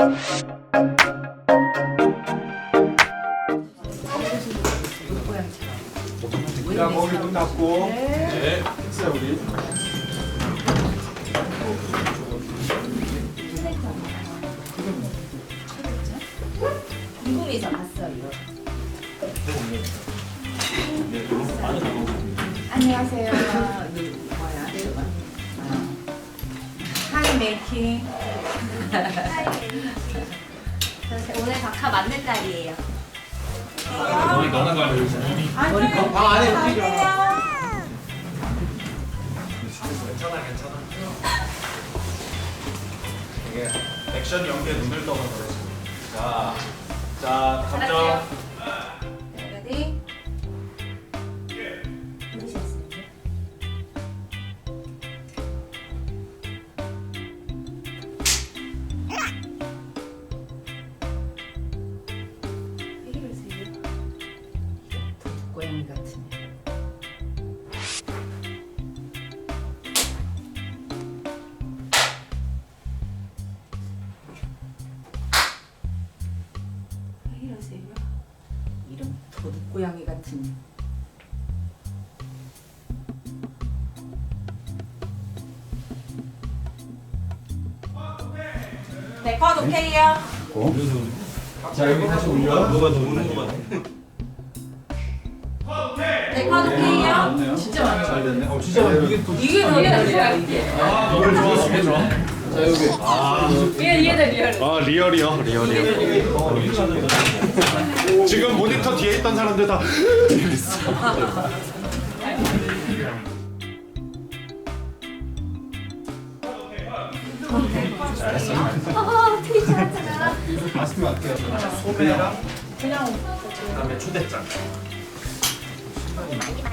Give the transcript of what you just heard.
네. 안녕하세요. 이거 뭐야? 저거. 아. 하이 메이킹. 오늘 박하 맞는 날이에요. 방 안에 움직여. 괜찮아 괜찮아 이게 액션 연기에 눈을 떠서 그래 자, 자 감정 레디? 고양이 같으네. 왜 이러세요? 이런 도둑 고양이 같은. 네, 컷 오케이요. 자, 여기 다시 올려. 누가 더 오는 거 같아? 네, 컷 오케이요. 맞네요. 진짜 많네. 잘 됐네. 어, 진짜 많네. 이게 또. 이게 뭐야, 이게? 이걸 좋아 이게 좋아 자, 여기. 아 리얼이요 리얼이요 지금 모니터 뒤에 있던 사람들 다 어, 트위치 하잖아. 마스크 할게요. 소매랑 그다음에 초대장 사람.